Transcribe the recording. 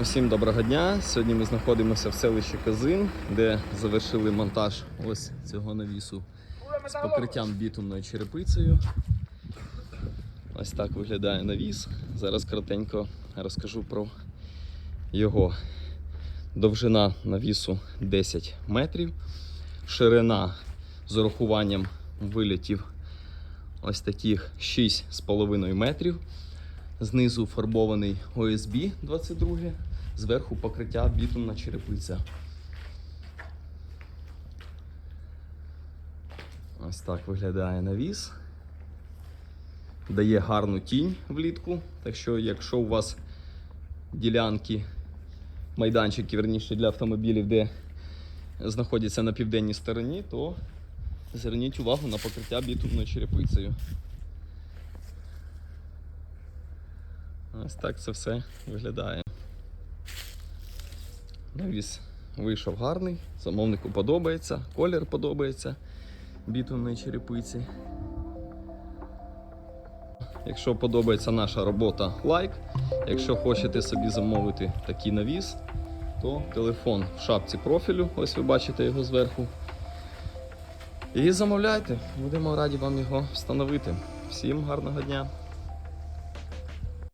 Усім доброго дня. Сьогодні ми знаходимося в селищі Козин, де завершили монтаж ось цього навісу з покриттям бітумною черепицею. Ось так виглядає навіс. Зараз коротенько розкажу про його. Довжина навісу 10 метрів, ширина з урахуванням вилітів ось таких 6,5 метрів. Знизу фарбований ОСБ 22, зверху покриття бітумна черепиця. Ось так виглядає навіс. Дає гарну тінь влітку. Так що, якщо у вас ділянки, майданчики, верніше для автомобілів, де знаходяться на південній стороні, то зверніть увагу на покриття бітумною черепицею. Ось так це все виглядає. Навіс вийшов гарний, замовнику подобається, колір подобається бітумної черепиці. Якщо подобається наша робота, лайк. Якщо хочете собі замовити такий навіс, то телефон в шапці профілю, ось ви бачите його зверху. І замовляйте, будемо раді вам його встановити. Всім гарного дня!